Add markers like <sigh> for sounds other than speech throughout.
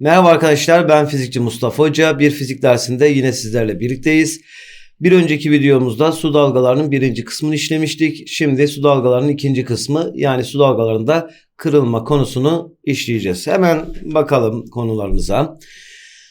Merhaba arkadaşlar ben fizikçi Mustafa Hoca. Bir fizik dersinde yine sizlerle birlikteyiz. Bir önceki videomuzda su dalgalarının birinci kısmını işlemiştik. Şimdi su dalgalarının ikinci kısmı yani su dalgalarında kırılma konusunu işleyeceğiz. Hemen bakalım konularımıza.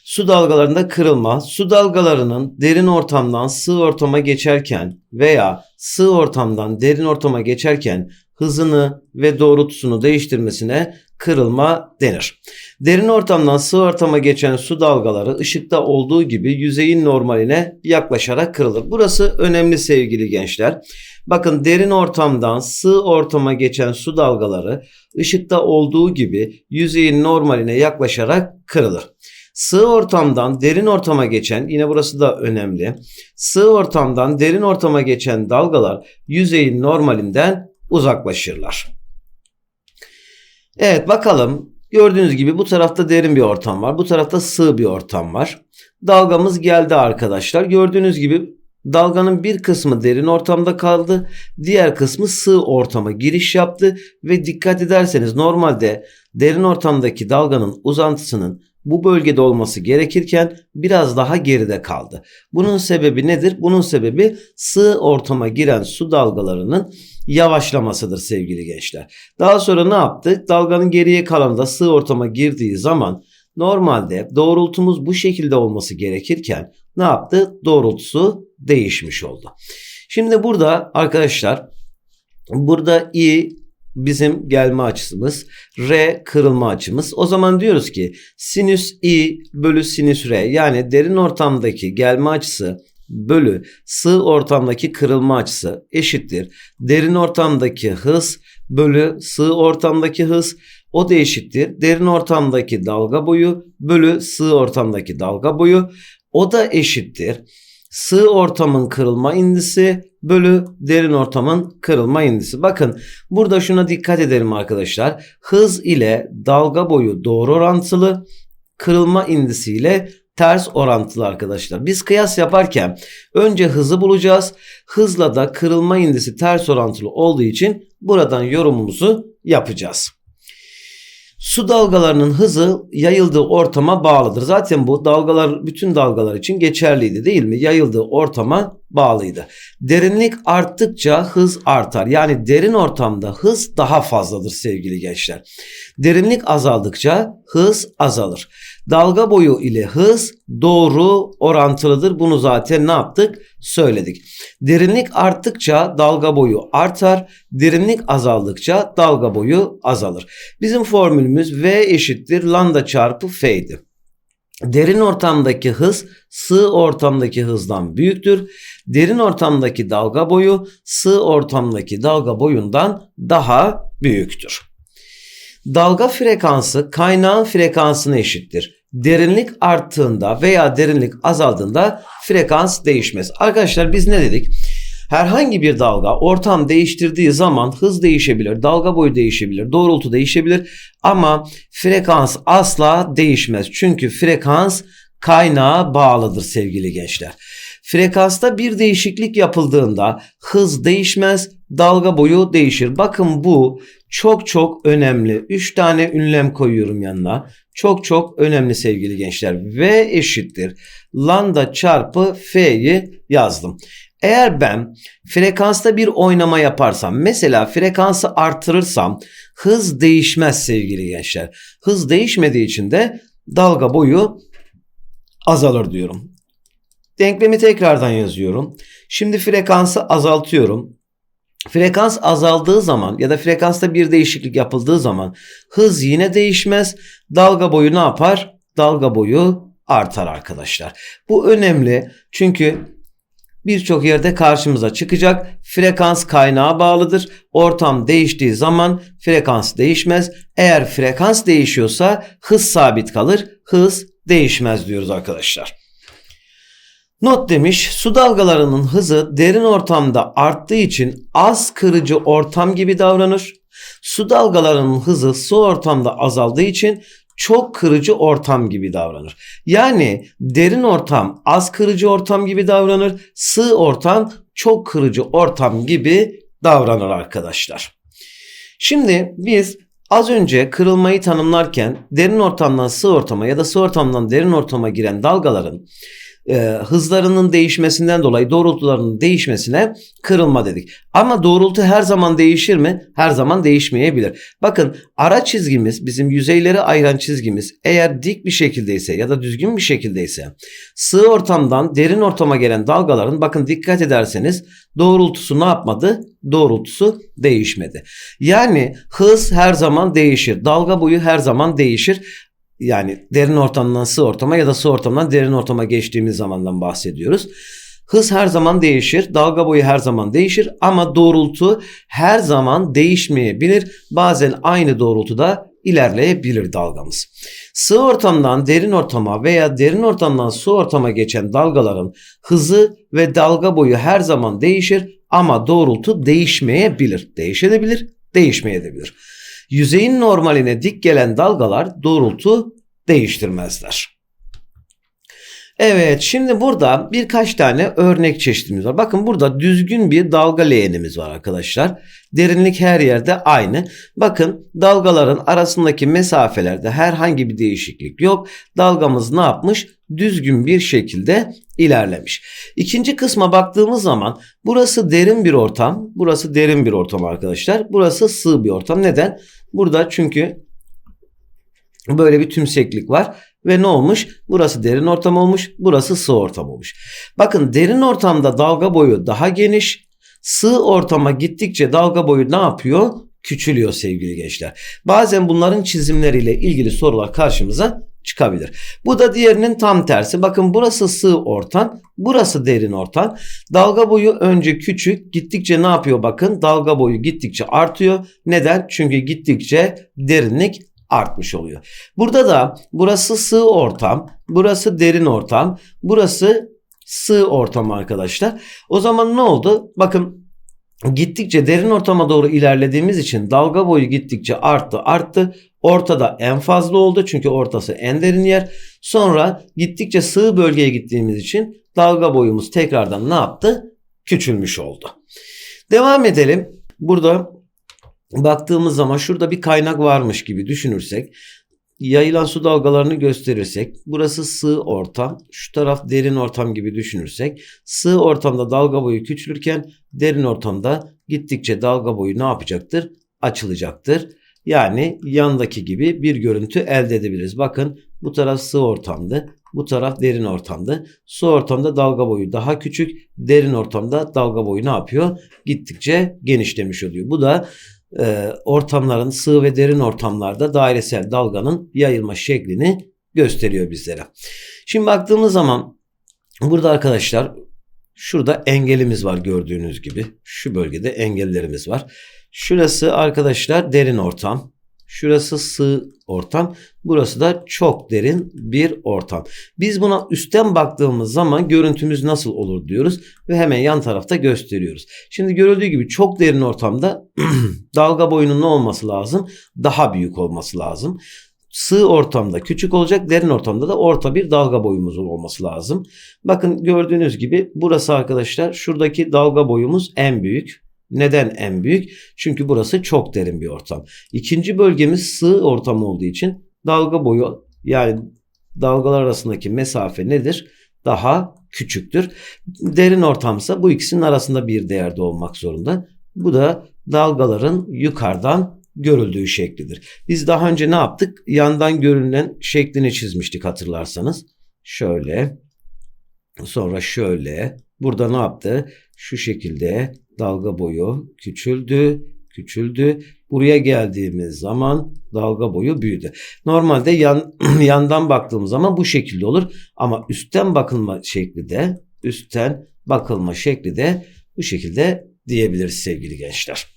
Su dalgalarında kırılma, su dalgalarının derin ortamdan sığ ortama geçerken veya sığ ortamdan derin ortama geçerken hızını ve doğrultusunu değiştirmesine kırılma denir. Derin ortamdan sığ ortama geçen su dalgaları ışıkta olduğu gibi yüzeyin normaline yaklaşarak kırılır. Burası önemli sevgili gençler. Bakın derin ortamdan sığ ortama geçen su dalgaları ışıkta olduğu gibi yüzeyin normaline yaklaşarak kırılır. Sığ ortamdan derin ortama geçen yine burası da önemli. Sığ ortamdan derin ortama geçen dalgalar yüzeyin normalinden uzaklaşırlar. Evet bakalım. Gördüğünüz gibi bu tarafta derin bir ortam var. Bu tarafta sığ bir ortam var. Dalgamız geldi arkadaşlar. Gördüğünüz gibi dalganın bir kısmı derin ortamda kaldı. Diğer kısmı sığ ortama giriş yaptı. Ve dikkat ederseniz normalde derin ortamdaki dalganın uzantısının bu bölgede olması gerekirken biraz daha geride kaldı. Bunun sebebi nedir? Bunun sebebi sığ ortama giren su dalgalarının yavaşlamasıdır sevgili gençler. Daha sonra ne yaptı? Dalganın geriye kalanında sığ ortama girdiği zaman normalde doğrultumuz bu şekilde olması gerekirken ne yaptı? Doğrultusu değişmiş oldu. Şimdi burada arkadaşlar burada i bizim gelme açımız, r kırılma açımız. O zaman diyoruz ki sinüs i bölü sinüs r yani derin ortamdaki gelme açısı bölü sığ ortamdaki kırılma açısı eşittir. Derin ortamdaki hız bölü sığ ortamdaki hız o da eşittir. Derin ortamdaki dalga boyu bölü sığ ortamdaki dalga boyu o da eşittir. Sığ ortamın kırılma indisi bölü derin ortamın kırılma indisi. Bakın burada şuna dikkat edelim arkadaşlar. Hız ile dalga boyu doğru orantılı, kırılma indisi ile ters orantılı arkadaşlar. Biz kıyas yaparken önce hızı bulacağız. Hızla da kırılma indisi ters orantılı olduğu için buradan yorumumuzu yapacağız. Su dalgalarının hızı yayıldığı ortama bağlıdır. Zaten bu dalgalar bütün dalgalar için geçerliydi değil mi? Yayıldığı ortama bağlıydı. Derinlik arttıkça hız artar. Yani derin ortamda hız daha fazladır sevgili gençler. Derinlik azaldıkça hız azalır. Dalga boyu ile hız doğru orantılıdır. Bunu zaten ne yaptık? Söyledik. Derinlik arttıkça dalga boyu artar. Derinlik azaldıkça dalga boyu azalır. Bizim formülümüz V eşittir lambda çarpı F'ydi. Derin ortamdaki hız sığ ortamdaki hızdan büyüktür. Derin ortamdaki dalga boyu sığ ortamdaki dalga boyundan daha büyüktür. Dalga frekansı kaynağın frekansına eşittir. Derinlik arttığında veya derinlik azaldığında frekans değişmez. Arkadaşlar biz ne dedik? Herhangi bir dalga ortam değiştirdiği zaman hız değişebilir, dalga boyu değişebilir, doğrultu değişebilir ama frekans asla değişmez. Çünkü frekans kaynağa bağlıdır sevgili gençler. Frekansta bir değişiklik yapıldığında hız değişmez, dalga boyu değişir. Bakın bu çok çok önemli. 3 tane ünlem koyuyorum yanına. Çok çok önemli sevgili gençler. V eşittir. Lambda çarpı F'yi yazdım. Eğer ben frekansta bir oynama yaparsam mesela frekansı artırırsam hız değişmez sevgili gençler. Hız değişmediği için de dalga boyu azalır diyorum. Denklemi tekrardan yazıyorum. Şimdi frekansı azaltıyorum. Frekans azaldığı zaman ya da frekansta bir değişiklik yapıldığı zaman hız yine değişmez. Dalga boyu ne yapar? Dalga boyu artar arkadaşlar. Bu önemli çünkü birçok yerde karşımıza çıkacak. Frekans kaynağa bağlıdır. Ortam değiştiği zaman frekans değişmez. Eğer frekans değişiyorsa hız sabit kalır. Hız değişmez diyoruz arkadaşlar. Not demiş su dalgalarının hızı derin ortamda arttığı için az kırıcı ortam gibi davranır. Su dalgalarının hızı su ortamda azaldığı için çok kırıcı ortam gibi davranır. Yani derin ortam az kırıcı ortam gibi davranır. Sığ ortam çok kırıcı ortam gibi davranır arkadaşlar. Şimdi biz Az önce kırılmayı tanımlarken derin ortamdan sığ ortama ya da sığ ortamdan derin ortama giren dalgaların e, hızlarının değişmesinden dolayı doğrultularının değişmesine kırılma dedik. Ama doğrultu her zaman değişir mi? Her zaman değişmeyebilir. Bakın ara çizgimiz bizim yüzeyleri ayıran çizgimiz eğer dik bir şekildeyse ya da düzgün bir şekildeyse sığ ortamdan derin ortama gelen dalgaların bakın dikkat ederseniz doğrultusu ne yapmadı? Doğrultusu değişmedi. Yani hız her zaman değişir. Dalga boyu her zaman değişir yani derin ortamdan sığ ortama ya da sığ ortamdan derin ortama geçtiğimiz zamandan bahsediyoruz. Hız her zaman değişir, dalga boyu her zaman değişir ama doğrultu her zaman değişmeyebilir. Bazen aynı doğrultuda ilerleyebilir dalgamız. Sığ ortamdan derin ortama veya derin ortamdan su ortama geçen dalgaların hızı ve dalga boyu her zaman değişir ama doğrultu değişmeyebilir. Değişebilir, değişmeyebilir. Yüzeyin normaline dik gelen dalgalar doğrultu değiştirmezler. Evet şimdi burada birkaç tane örnek çeşitimiz var. Bakın burada düzgün bir dalga leğenimiz var arkadaşlar. Derinlik her yerde aynı. Bakın dalgaların arasındaki mesafelerde herhangi bir değişiklik yok. Dalgamız ne yapmış? Düzgün bir şekilde ilerlemiş. İkinci kısma baktığımız zaman burası derin bir ortam. Burası derin bir ortam arkadaşlar. Burası sığ bir ortam. Neden? Burada çünkü böyle bir tümseklik var ve ne olmuş? Burası derin ortam olmuş, burası sığ ortam olmuş. Bakın derin ortamda dalga boyu daha geniş, sığ ortama gittikçe dalga boyu ne yapıyor? Küçülüyor sevgili gençler. Bazen bunların çizimleriyle ilgili sorular karşımıza çıkabilir. Bu da diğerinin tam tersi. Bakın burası sığ ortam, burası derin ortam. Dalga boyu önce küçük, gittikçe ne yapıyor bakın? Dalga boyu gittikçe artıyor. Neden? Çünkü gittikçe derinlik artmış oluyor. Burada da burası sığ ortam, burası derin ortam, burası sığ ortam arkadaşlar. O zaman ne oldu? Bakın gittikçe derin ortama doğru ilerlediğimiz için dalga boyu gittikçe arttı arttı. Ortada en fazla oldu çünkü ortası en derin yer. Sonra gittikçe sığ bölgeye gittiğimiz için dalga boyumuz tekrardan ne yaptı? Küçülmüş oldu. Devam edelim. Burada baktığımız zaman şurada bir kaynak varmış gibi düşünürsek yayılan su dalgalarını gösterirsek burası sığ ortam şu taraf derin ortam gibi düşünürsek sığ ortamda dalga boyu küçülürken derin ortamda gittikçe dalga boyu ne yapacaktır? Açılacaktır. Yani yandaki gibi bir görüntü elde edebiliriz. Bakın bu taraf sığ ortamdı. Bu taraf derin ortamdı. Su ortamda dalga boyu daha küçük. Derin ortamda dalga boyu ne yapıyor? Gittikçe genişlemiş oluyor. Bu da e, ortamların sığ ve derin ortamlarda dairesel dalganın yayılma şeklini gösteriyor bizlere. Şimdi baktığımız zaman burada arkadaşlar şurada engelimiz var gördüğünüz gibi. Şu bölgede engellerimiz var. Şurası arkadaşlar derin ortam. Şurası sığ ortam. Burası da çok derin bir ortam. Biz buna üstten baktığımız zaman görüntümüz nasıl olur diyoruz ve hemen yan tarafta gösteriyoruz. Şimdi görüldüğü gibi çok derin ortamda <clears throat> dalga boyunun ne olması lazım? Daha büyük olması lazım. Sığ ortamda küçük olacak, derin ortamda da orta bir dalga boyumuzun olması lazım. Bakın gördüğünüz gibi burası arkadaşlar şuradaki dalga boyumuz en büyük. Neden en büyük? Çünkü burası çok derin bir ortam. İkinci bölgemiz sığ ortam olduğu için dalga boyu yani dalgalar arasındaki mesafe nedir? Daha küçüktür. Derin ortamsa bu ikisinin arasında bir değerde olmak zorunda. Bu da dalgaların yukarıdan görüldüğü şeklidir. Biz daha önce ne yaptık? Yandan görünen şeklini çizmiştik hatırlarsanız. Şöyle. Sonra şöyle. Burada ne yaptı? Şu şekilde dalga boyu küçüldü, küçüldü. Buraya geldiğimiz zaman dalga boyu büyüdü. Normalde yan, <clears throat> yandan baktığımız zaman bu şekilde olur ama üstten bakılma şekli de üstten bakılma şekli de bu şekilde diyebiliriz sevgili gençler.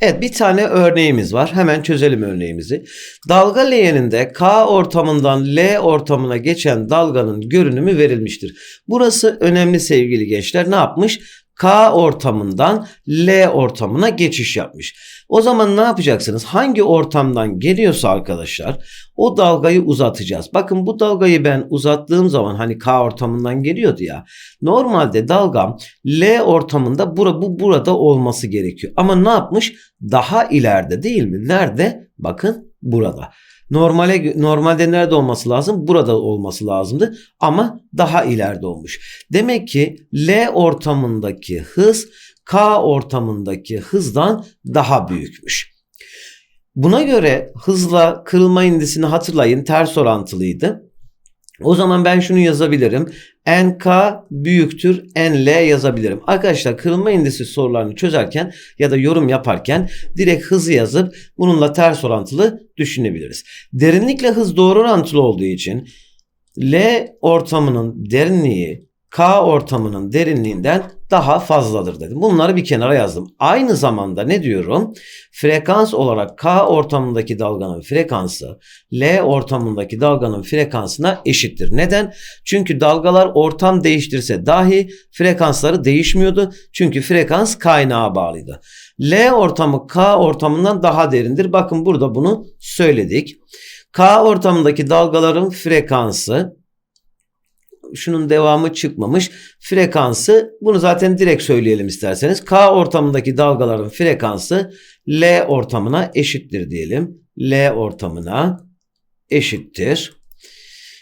Evet bir tane örneğimiz var. Hemen çözelim örneğimizi. Dalga leğeninde K ortamından L ortamına geçen dalganın görünümü verilmiştir. Burası önemli sevgili gençler. Ne yapmış? K ortamından L ortamına geçiş yapmış. O zaman ne yapacaksınız? Hangi ortamdan geliyorsa arkadaşlar o dalgayı uzatacağız. Bakın bu dalgayı ben uzattığım zaman hani K ortamından geliyordu ya. Normalde dalgam L ortamında bura, bu burada olması gerekiyor. Ama ne yapmış? Daha ileride değil mi? Nerede? Bakın burada. Normale normalde nerede olması lazım? Burada olması lazımdı ama daha ileride olmuş. Demek ki L ortamındaki hız K ortamındaki hızdan daha büyükmüş. Buna göre hızla kırılma indisini hatırlayın ters orantılıydı. O zaman ben şunu yazabilirim. NK büyüktür NL yazabilirim. Arkadaşlar kırılma indisi sorularını çözerken ya da yorum yaparken direkt hızı yazıp bununla ters orantılı düşünebiliriz. Derinlikle hız doğru orantılı olduğu için L ortamının derinliği K ortamının derinliğinden daha fazladır dedim. Bunları bir kenara yazdım. Aynı zamanda ne diyorum? Frekans olarak K ortamındaki dalganın frekansı L ortamındaki dalganın frekansına eşittir. Neden? Çünkü dalgalar ortam değiştirse dahi frekansları değişmiyordu. Çünkü frekans kaynağa bağlıydı. L ortamı K ortamından daha derindir. Bakın burada bunu söyledik. K ortamındaki dalgaların frekansı şunun devamı çıkmamış. Frekansı bunu zaten direkt söyleyelim isterseniz. K ortamındaki dalgaların frekansı L ortamına eşittir diyelim. L ortamına eşittir.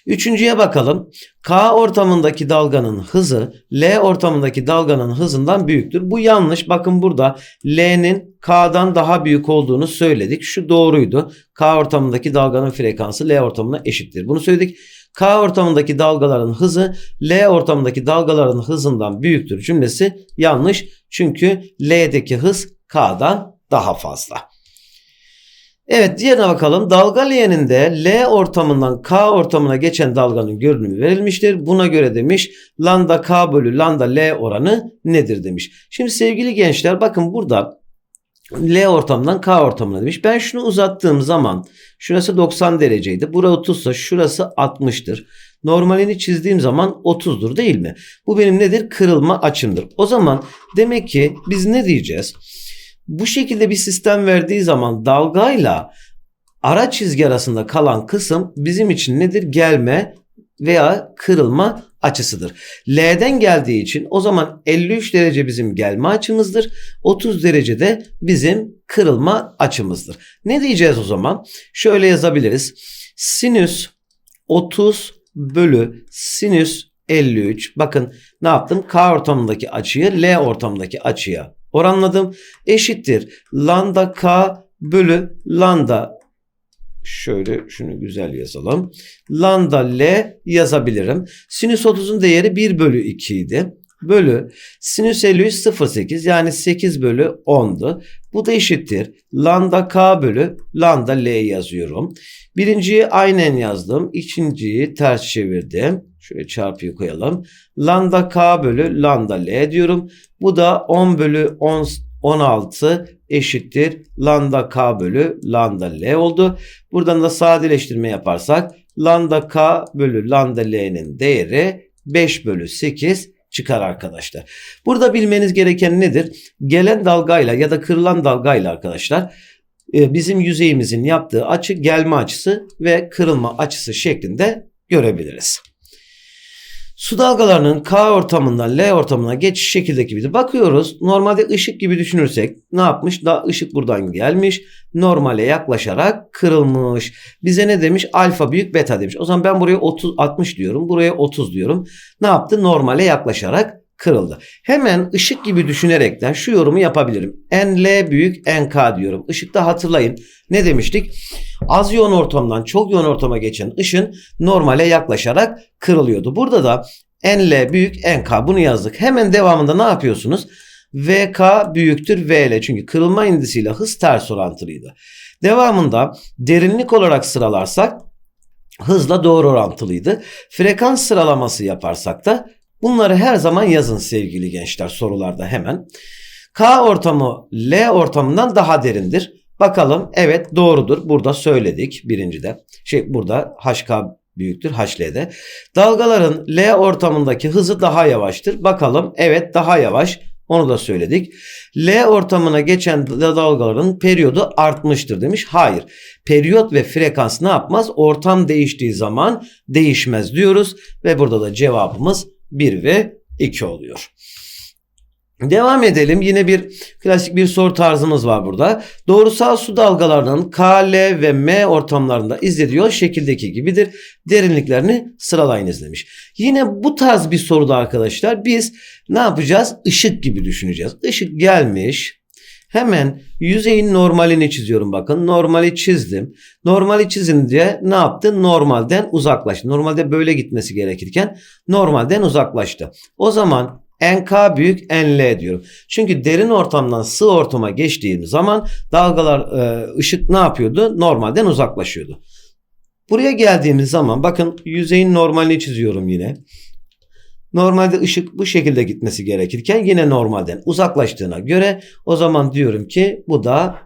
Üçüncüye bakalım. K ortamındaki dalganın hızı L ortamındaki dalganın hızından büyüktür. Bu yanlış. Bakın burada L'nin K'dan daha büyük olduğunu söyledik. Şu doğruydu. K ortamındaki dalganın frekansı L ortamına eşittir. Bunu söyledik. K ortamındaki dalgaların hızı L ortamındaki dalgaların hızından büyüktür cümlesi yanlış. Çünkü L'deki hız K'dan daha fazla. Evet diğerine bakalım. Dalga L'nin L ortamından K ortamına geçen dalganın görünümü verilmiştir. Buna göre demiş lambda K bölü lambda L oranı nedir demiş. Şimdi sevgili gençler bakın burada L ortamından K ortamına demiş. Ben şunu uzattığım zaman şurası 90 dereceydi. Bura 30 ise şurası 60'tır. Normalini çizdiğim zaman 30'dur değil mi? Bu benim nedir? Kırılma açımdır. O zaman demek ki biz ne diyeceğiz? Bu şekilde bir sistem verdiği zaman dalgayla ara çizgi arasında kalan kısım bizim için nedir? Gelme veya kırılma açısıdır. L'den geldiği için o zaman 53 derece bizim gelme açımızdır. 30 derece de bizim kırılma açımızdır. Ne diyeceğiz o zaman? Şöyle yazabiliriz. Sinüs 30 bölü sinüs 53. Bakın ne yaptım? K ortamındaki açıyı L ortamındaki açıya oranladım. Eşittir. Lambda K bölü lambda Şöyle şunu güzel yazalım. Lambda L yazabilirim. Sinüs 30'un değeri 1 bölü 2 idi. Bölü sinüs 53 0,8 yani 8 bölü 10'du. Bu da eşittir. Lambda K bölü lambda L yazıyorum. Birinciyi aynen yazdım. İkinciyi ters çevirdim. Şöyle çarpıyı koyalım. Lambda K bölü lambda L diyorum. Bu da 10 bölü 10 16 eşittir lambda k bölü lambda l oldu. Buradan da sadeleştirme yaparsak lambda k bölü lambda l'nin değeri 5 bölü 8 çıkar arkadaşlar. Burada bilmeniz gereken nedir? Gelen dalgayla ya da kırılan dalgayla arkadaşlar e, bizim yüzeyimizin yaptığı açı gelme açısı ve kırılma açısı şeklinde görebiliriz. Su dalgalarının K ortamından L ortamına geçiş şekildeki gibi bakıyoruz. Normalde ışık gibi düşünürsek ne yapmış? Da ışık buradan gelmiş. Normale yaklaşarak kırılmış. Bize ne demiş? Alfa büyük beta demiş. O zaman ben buraya 30 60 diyorum. Buraya 30 diyorum. Ne yaptı? Normale yaklaşarak kırıldı. Hemen ışık gibi düşünerekten şu yorumu yapabilirim. NL büyük NK diyorum. Işıkta hatırlayın. Ne demiştik? Az yoğun ortamdan çok yoğun ortama geçen ışın normale yaklaşarak kırılıyordu. Burada da NL büyük NK bunu yazdık. Hemen devamında ne yapıyorsunuz? VK büyüktür VL çünkü kırılma indisiyle hız ters orantılıydı. Devamında derinlik olarak sıralarsak hızla doğru orantılıydı. Frekans sıralaması yaparsak da bunları her zaman yazın sevgili gençler sorularda hemen. K ortamı L ortamından daha derindir. Bakalım evet doğrudur. Burada söyledik birincide. Şey burada HK büyüktür HL'de. Dalgaların L ortamındaki hızı daha yavaştır. Bakalım evet daha yavaş. Onu da söyledik. L ortamına geçen dalgaların periyodu artmıştır demiş. Hayır. Periyot ve frekans ne yapmaz? Ortam değiştiği zaman değişmez diyoruz. Ve burada da cevabımız 1 ve 2 oluyor. Devam edelim. Yine bir klasik bir soru tarzımız var burada. Doğrusal su dalgalarının K, L ve M ortamlarında izlediği şekildeki gibidir. Derinliklerini sıralayınız demiş. Yine bu tarz bir soruda arkadaşlar biz ne yapacağız? Işık gibi düşüneceğiz. Işık gelmiş. Hemen yüzeyin normalini çiziyorum bakın. Normali çizdim. Normali çizince ne yaptı? Normalden uzaklaştı. Normalde böyle gitmesi gerekirken normalden uzaklaştı. O zaman NK büyük NL diyorum. Çünkü derin ortamdan sığ ortama geçtiğim zaman dalgalar e, ışık ne yapıyordu? Normalden uzaklaşıyordu. Buraya geldiğimiz zaman bakın yüzeyin normalini çiziyorum yine. Normalde ışık bu şekilde gitmesi gerekirken yine normalden uzaklaştığına göre o zaman diyorum ki bu da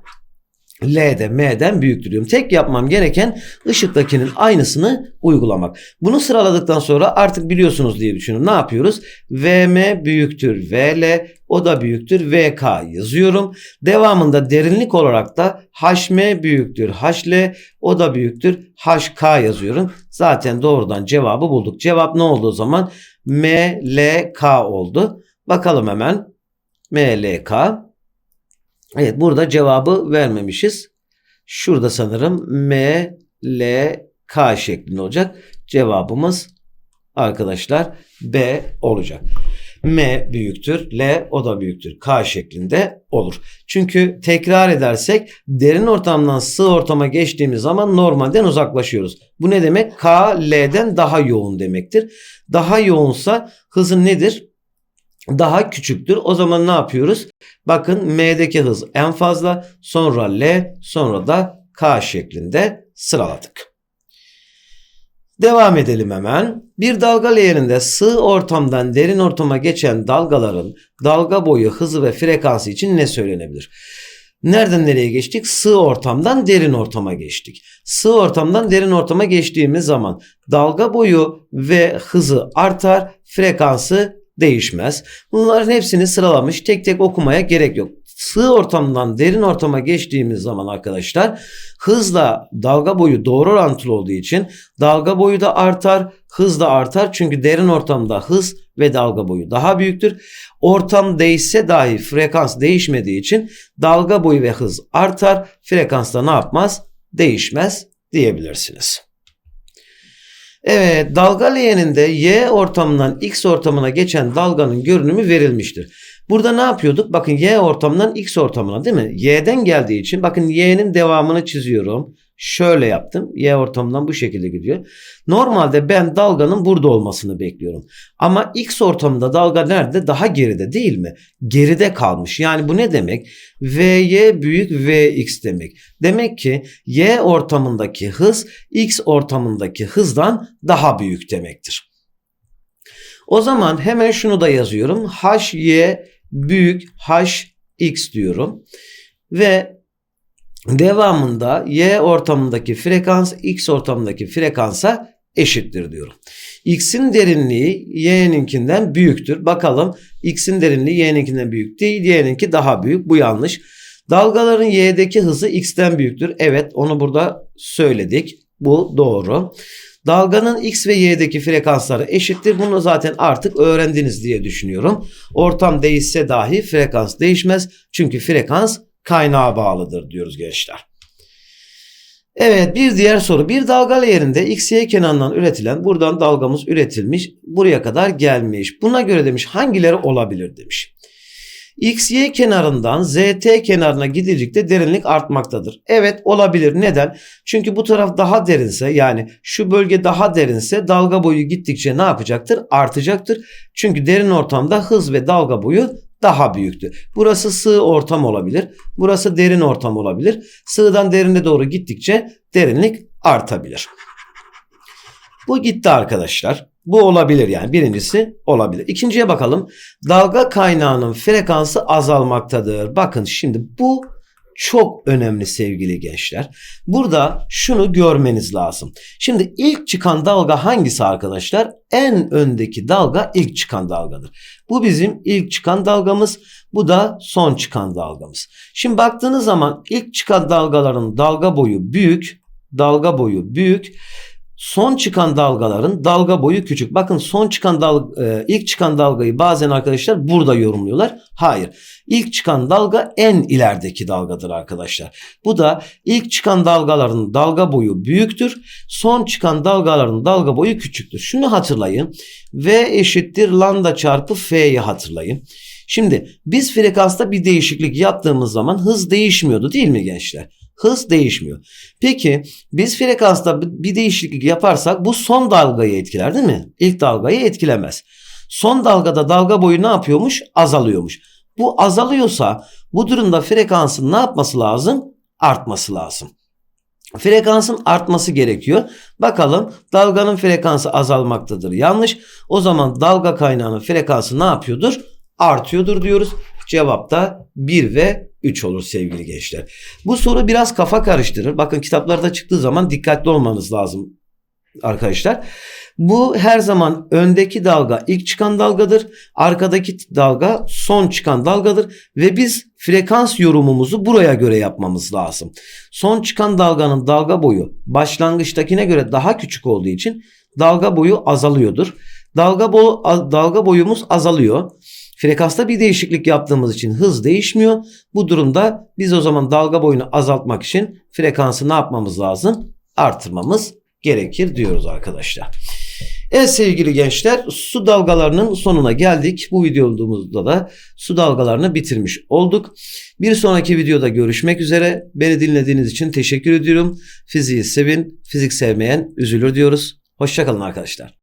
L'de M'den büyüktür diyorum. Tek yapmam gereken ışıktakinin aynısını uygulamak. Bunu sıraladıktan sonra artık biliyorsunuz diye düşünüyorum. Ne yapıyoruz? VM büyüktür VL, o da büyüktür VK yazıyorum. Devamında derinlik olarak da HM büyüktür HL, o da büyüktür HK yazıyorum. Zaten doğrudan cevabı bulduk. Cevap ne oldu o zaman? MLK oldu. Bakalım hemen. MLK. Evet burada cevabı vermemişiz. Şurada sanırım M, L, K şeklinde olacak. Cevabımız arkadaşlar B olacak. M büyüktür, L o da büyüktür. K şeklinde olur. Çünkü tekrar edersek derin ortamdan sığ ortama geçtiğimiz zaman normalden uzaklaşıyoruz. Bu ne demek? K, L'den daha yoğun demektir. Daha yoğunsa hızı nedir? Daha küçüktür. O zaman ne yapıyoruz? Bakın M'deki hız en fazla, sonra L, sonra da K şeklinde sıraladık. Devam edelim hemen. Bir dalga leğerinde sığ ortamdan derin ortama geçen dalgaların dalga boyu, hızı ve frekansı için ne söylenebilir? Nereden nereye geçtik? Sığ ortamdan derin ortama geçtik. Sığ ortamdan derin ortama geçtiğimiz zaman dalga boyu ve hızı artar, frekansı değişmez. Bunların hepsini sıralamış tek tek okumaya gerek yok. Sığ ortamdan derin ortama geçtiğimiz zaman arkadaşlar hızla dalga boyu doğru orantılı olduğu için dalga boyu da artar, hız da artar. Çünkü derin ortamda hız ve dalga boyu daha büyüktür. Ortam değişse dahi frekans değişmediği için dalga boyu ve hız artar. Frekans da ne yapmaz? Değişmez diyebilirsiniz. Evet dalga leğeninde y ortamından x ortamına geçen dalganın görünümü verilmiştir. Burada ne yapıyorduk? Bakın y ortamından x ortamına değil mi? Y'den geldiği için bakın y'nin devamını çiziyorum. Şöyle yaptım. Y ortamından bu şekilde gidiyor. Normalde ben dalganın burada olmasını bekliyorum. Ama X ortamında dalga nerede? Daha geride değil mi? Geride kalmış. Yani bu ne demek? Vy büyük Vx demek. Demek ki Y ortamındaki hız X ortamındaki hızdan daha büyük demektir. O zaman hemen şunu da yazıyorum. Hy büyük Hx diyorum. Ve devamında y ortamındaki frekans x ortamındaki frekansa eşittir diyorum. X'in derinliği y'ninkinden büyüktür. Bakalım x'in derinliği y'ninkinden büyük değil. y'ninki daha büyük. Bu yanlış. Dalgaların y'deki hızı x'ten büyüktür. Evet onu burada söyledik. Bu doğru. Dalganın x ve y'deki frekansları eşittir. Bunu zaten artık öğrendiniz diye düşünüyorum. Ortam değişse dahi frekans değişmez. Çünkü frekans kaynağa bağlıdır diyoruz gençler. Evet bir diğer soru. Bir dalga layerinde x, y kenarından üretilen buradan dalgamız üretilmiş. Buraya kadar gelmiş. Buna göre demiş hangileri olabilir demiş. X, Y kenarından ZT kenarına gidildikçe derinlik artmaktadır. Evet olabilir. Neden? Çünkü bu taraf daha derinse yani şu bölge daha derinse dalga boyu gittikçe ne yapacaktır? Artacaktır. Çünkü derin ortamda hız ve dalga boyu daha büyüktü. Burası sığ ortam olabilir. Burası derin ortam olabilir. Sığdan derine doğru gittikçe derinlik artabilir. Bu gitti arkadaşlar. Bu olabilir yani. Birincisi olabilir. İkinciye bakalım. Dalga kaynağının frekansı azalmaktadır. Bakın şimdi bu çok önemli sevgili gençler. Burada şunu görmeniz lazım. Şimdi ilk çıkan dalga hangisi arkadaşlar? En öndeki dalga ilk çıkan dalgadır. Bu bizim ilk çıkan dalgamız. Bu da son çıkan dalgamız. Şimdi baktığınız zaman ilk çıkan dalgaların dalga boyu büyük. Dalga boyu büyük. Son çıkan dalgaların dalga boyu küçük. Bakın son çıkan dalga, e, ilk çıkan dalgayı bazen arkadaşlar burada yorumluyorlar. Hayır. İlk çıkan dalga en ilerideki dalgadır arkadaşlar. Bu da ilk çıkan dalgaların dalga boyu büyüktür. Son çıkan dalgaların dalga boyu küçüktür. Şunu hatırlayın. V eşittir lambda çarpı F'yi hatırlayın. Şimdi biz frekansta bir değişiklik yaptığımız zaman hız değişmiyordu değil mi gençler? Hız değişmiyor. Peki biz frekansta bir değişiklik yaparsak bu son dalgayı etkiler değil mi? İlk dalgayı etkilemez. Son dalgada dalga boyu ne yapıyormuş? Azalıyormuş. Bu azalıyorsa bu durumda frekansın ne yapması lazım? Artması lazım. Frekansın artması gerekiyor. Bakalım dalganın frekansı azalmaktadır. Yanlış. O zaman dalga kaynağının frekansı ne yapıyordur? Artıyordur diyoruz. Cevap da 1 ve 3 olur sevgili gençler. Bu soru biraz kafa karıştırır. Bakın kitaplarda çıktığı zaman dikkatli olmanız lazım arkadaşlar. Bu her zaman öndeki dalga ilk çıkan dalgadır. Arkadaki dalga son çıkan dalgadır. Ve biz frekans yorumumuzu buraya göre yapmamız lazım. Son çıkan dalganın dalga boyu başlangıçtakine göre daha küçük olduğu için dalga boyu azalıyordur. Dalga, bo dalga boyumuz azalıyor. Frekansta bir değişiklik yaptığımız için hız değişmiyor. Bu durumda biz o zaman dalga boyunu azaltmak için frekansı ne yapmamız lazım? Artırmamız gerekir diyoruz arkadaşlar. Evet sevgili gençler su dalgalarının sonuna geldik. Bu videomuzda da su dalgalarını bitirmiş olduk. Bir sonraki videoda görüşmek üzere. Beni dinlediğiniz için teşekkür ediyorum. Fiziği sevin, fizik sevmeyen üzülür diyoruz. Hoşçakalın arkadaşlar.